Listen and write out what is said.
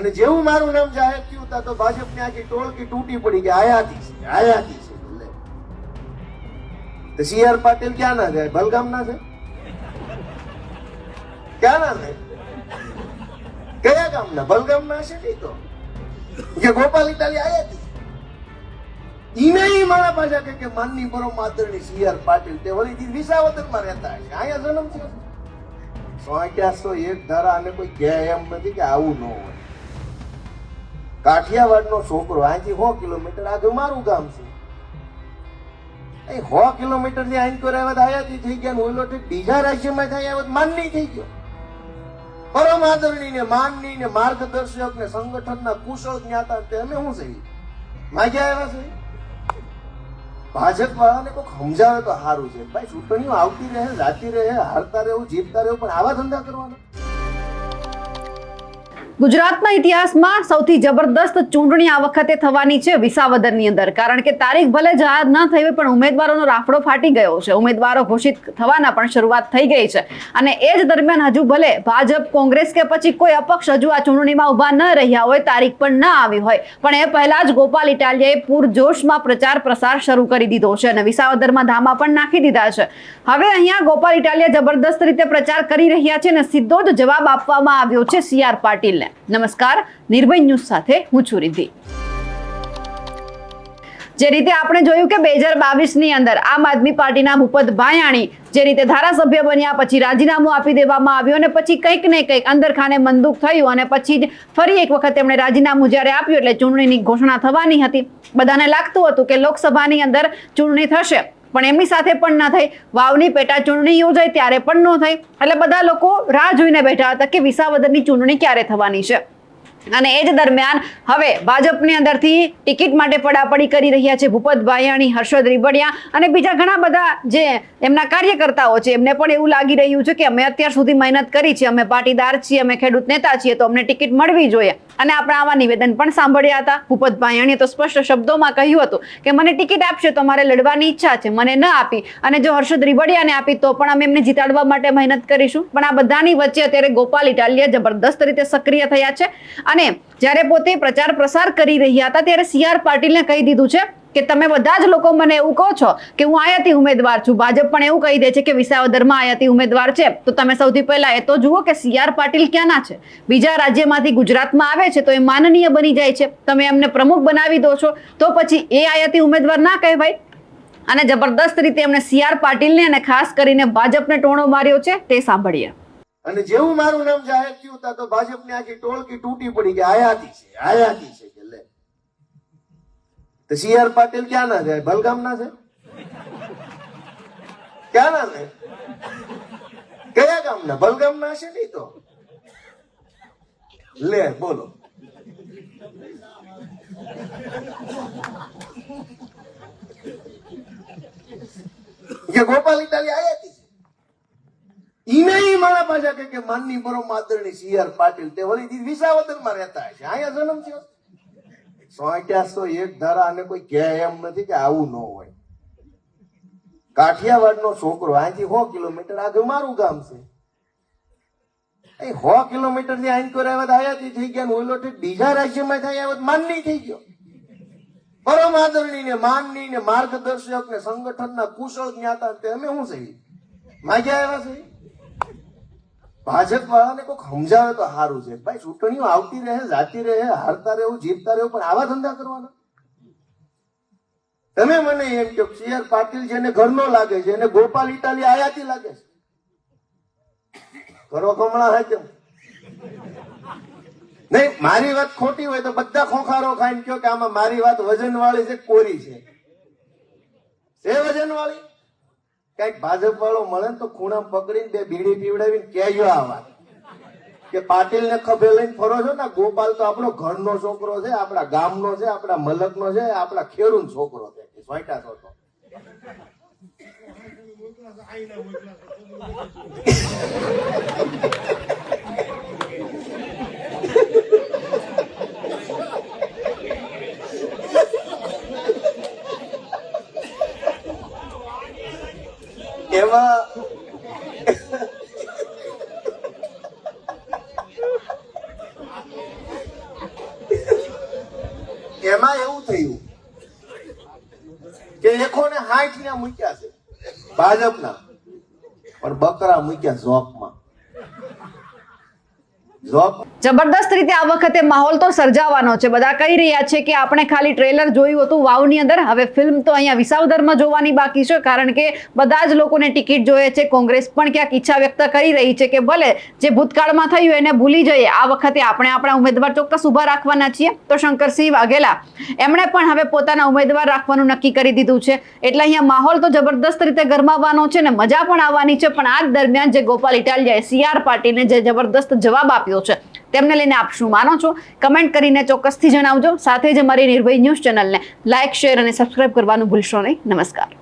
અને જેવું મારું નામ જાહેર થયું તા તો ભાજપની આખી ટોળકી તૂટી પડી કે આયાતી છે આયાતી છે લે. તો સી આર પાટીલ ક્યાં ના જાય? બલગામ ના છે ક્યાં ના જાય? કયા ગામના? બલગામ ના છે નહીં તો? કે ગોપાલ ઇટાલી આયાતી ઈને મારા પાછા કે માનની બરો માતરણી સી આર પાટીલ તે વળી વિસાવદરમાં રહેતા હશે. અહીંયા જન્મ થયો અગિયારસો એક ધારા અને કોઈ કહે એમ નથી કે આવું ન હોય. કાઠિયાવાડનો છોકરો અહીંથી સો કિલોમીટર આગળ મારું ગામ છે. અહીં સો કિલોમીટરથી અહીં કરે આવ્યા આયાથી થઈ ગયા ને ઓલો ઠીક બીજા રાજ્યમાં આવ્યા માનની થઈ ગયો. પરમ આદરણી ને માનની ને માર્ગદર્શક ને સંગઠનના કુશળ જ્ઞાતા તે અમે શું છે? માગ્યા આવ્યા છે? ભાજપ વાળાને કોઈક સમજાવે તો સારું છે. ભાઈ ચૂંટણીઓ આવતી રહે જાતી રહે, હારતા રહેવું જીતતા રહેવું પણ આવા ધંધા કરવાના? ગુજરાતના ઇતિહાસમાં સૌથી જબરદસ્ત ચૂંટણી આ વખતે થવાની છે વિસાવદરની અંદર. કારણ કે તારીખ ભલે જાહેર ન થઈ હોય, પણ ઉમેદવારોનો રાફડો ફાટી ગયો છે. ઉમેદવારો ઘોષિત થવાના પણ શરૂઆત થઈ ગઈ છે. અને એ જ દરમિયાન હજુ ભલે ભાજપ, કોંગ્રેસ કે પછી કોઈ અપક્ષ હજુ આ ચૂંટણીમાં ઊભા ન રહ્યા હોય, તારીખ પણ ન આવી હોય, પણ એ પહેલા જ ગોપાલ ઇટાલિયાએ પૂરજોશમાં પ્રચાર પ્રસાર શરૂ કરી દીધો છે અને વિસાવદરમાં ધામા પણ નાખી દીધા છે. હવે અહીંયા ગોપાલ ઇટાલિયા જબરદસ્ત રીતે પ્રચાર કરી રહ્યા છે અને સીધો જ જવાબ આપવામાં આવ્યો છે સી આર પાટીલને. નમસ્કાર, નિર્ભય ન્યૂઝ સાથે હું છું રિદ્ધિ. જે રીતે આપણે જોયું કે બે હજાર બાવીસની અંદર આમ આદમી પાર્ટીના ભૂપત ભાયાણી જે રીતે ધારાસભ્ય બન્યા, પછી રાજીનામું આપી દેવામાં આવ્યું અને પછી કંઈક ને કંઈક અંદર ખાને મંદુક થયું અને પછી જ ફરી એક વખત એમણે રાજીનામું જ્યારે આપ્યું એટલે ચૂંટણીની ઘોષણા થવાની હતી. બધાને લાગતું હતું કે લોકસભાની અંદર ચૂંટણી થશે. પણ એમની સાથે પણ ન થઈ. વાવની પેટા ચૂંટણી યોજાઈ ત્યારે પણ ન થઈ. એટલે બધા લોકો રાહ જોઈને બેઠા હતા કે વિસાવદરની ચૂંટણી ક્યારે થવાની છે. અને એ જ દરમિયાન હવે ભાજપની અંદરથી ટિકિટ માટે પડાપડી કરી રહ્યા છે ભૂપત ભાયાણી, હર્ષદ રીબડિયા અને બીજા ઘણા બધા જે એમના કાર્યકર્તાઓ છે, એમને પણ એવું લાગી રહ્યું છે કે અમે અત્યાર સુધી મહેનત કરી છે, અમે પાટીદાર છીએ, અમે ખેડૂત નેતા છીએ, તો અમને ટિકિટ મળવી જોઈએ. અને આપણે આવા નિવેદન પણ સાંભળ્યા હતા. ભૂપત ભાયાણીએ તો સ્પષ્ટ શબ્દોમાં કહ્યું હતું કે મને ટિકિટ આપશે તો મારે લડવાની ઈચ્છા છે, મને ન આપી. અને જો હર્ષદ રીબડિયાને આપી તો પણ અમે એમને જીતાડવા માટે મહેનત કરીશું. પણ આ બધાની વચ્ચે અત્યારે ગોપાલ ઇટાલિયા જબરદસ્ત રીતે સક્રિય થયા છે. અને જ્યારે પોતે પ્રચાર પ્રસાર કરી રહ્યા હતા, ત્યારે સી આર પાટીલને કહી દીધું છે કે તમે બધા જ લોકો મને એવું કહો છો કે હું આયાતી ઉમેદવાર છું. ભાજપ પણ એવું કહી દે છે કે વિસાવદરમાં આયાતી ઉમેદવાર છે. તો તમે સૌથી પહેલા એ તો જુઓ કે સી આર પાટીલ ક્યાંના છે? બીજા રાજ્યમાંથી ગુજરાતમાં આવે છે તો એ માનનીય બની જાય છે. તમે એમને પ્રમુખ બનાવી દો છો. તો પછી એ આયાતી ઉમેદવાર ના કહેવાય. અને જબરદસ્ત રીતે એમણે સી આર પાટીલને અને ખાસ કરીને ભાજપને ટોણો માર્યો છે, તે સાંભળીએ. અને જેવું મારું નામ જાહેર થયું તા તો ભાજપની આખી ટોળકી તૂટી પડી કે આયાતી છે આયાતી છે કે લે. તો સી આર પાટીલ ક્યાં ના જાય? બલગામ ના છે ક્યાં ના છે કયા ગામના? બલગામ ના છે નહીં તો? લે, બોલો. કે ગોપાલ ઇટાલી ઈ મારા પાછા કે માનની પરમ માદરણી સી આર પાટીલ તે વળી વિસાવદરમાં રહેતા હશે. અહીંયા જન્મ થયો. સોંટ્યાસો એક ધારા અને કોઈ કહે એમ નથી કે આવું ન હોય. કાઠિયાવાડનો છોકરો અહીંથી સો કિલોમીટર આગળ મારું ગામ છે. અહીં સો કિલોમીટરથી અહીં કરે આવ્યા આયાથી થઈ ગયા ઓલો બીજા રાજ્યમાં થાય આવ્યા માનની થઈ ગયો. પરમ આદરણી ને માનની ને માર્ગદર્શક ને સંગઠનના કુશળ જ્ઞાતા અમે શું છે? માગ્યા આવ્યા છે? ભાજપ વાળાને કોઈક સમજાવે તો સારું છે. ભાઈ, ચૂંટણીઓ આવતી રહે, જાતી રહે, હારતા રહેવું જીતતા રહેવું પણ આવા ધંધા કરવાના? તમે મને એમ કહો સી આર પાટીલ જેને ઘરનો લાગે છે, એને ગોપાલ ઇટાલી આયાતી લાગે છે. કરો કમળા હે કેમ? નહીં, મારી વાત ખોટી હોય તો બધા ખોખારો ખાઈને કહો કે આમાં મારી વાત વજન વાળી છે કોરી છે? છે વજન વાળી કંઈક ભાજપ વાળો મળે તો ખૂણા પકડીને બે બીડી પીવડાવીને કહેજો આવા કે પાટીલ ને ખભે લઈને ફરો છો ને ગોપાલ તો આપણો ઘરનો છોકરો છે, આપણા ગામનો છે, આપણા મલકનો છે, આપણા ખેડૂત છોકરો છે. સોયટા છો તો. એમાં એમાં એવું થયું કે એકો ને હાઈઠ ને મૂક્યા છે, ભાજપના. પણ બકરા મૂક્યા જોકમાં જોક જબરદસ્ત રીતે આ વખતે માહોલ તો સર્જાવાનો છે. બધા કહી રહ્યા છે કે આપણે ખાલી ટ્રેલર જોયું હતું, વાવની અંદર. હવે ફિલ્મ તો અહીંયા વિસાવદરમાં જોવાની બાકી છે, કારણ કે બધા જ લોકોને ટિકિટ જોઈએ છે. કોંગ્રેસ પણ ક્યાંક ઈચ્છા વ્યક્ત કરી રહી છે કે ભલે જે ભૂતકાળમાં થયું એને ભૂલી જઈએ. આ વખતે આપણે આપણા ઉમેદવાર ચોક્કસ ઊભા રાખવાના છીએ. તો શંકરસિંહ વાઘેલા, એમણે પણ હવે પોતાના ઉમેદવાર રાખવાનું નક્કી કરી દીધું છે. એટલે અહીંયા માહોલ તો જબરદસ્ત રીતે ગરમાવાનો છે ને મજા પણ આવવાની છે. પણ આ દરમિયાન જે ગોપાલ ઇટાલિયાએ સીઆર પાર્ટીને જે જબરદસ્ત જવાબ આપ્યો છે તેમને લઈને આપ શું માનો છો? કમેન્ટ કરીને ચોક્કસથી જણાવજો. સાથે જ અમારી નિર્ભય ન્યૂઝ ચેનલને લાઇક શેર અને સબસ્ક્રાઇબ કરવાનું ભૂલશો નહીં. નમસ્કાર.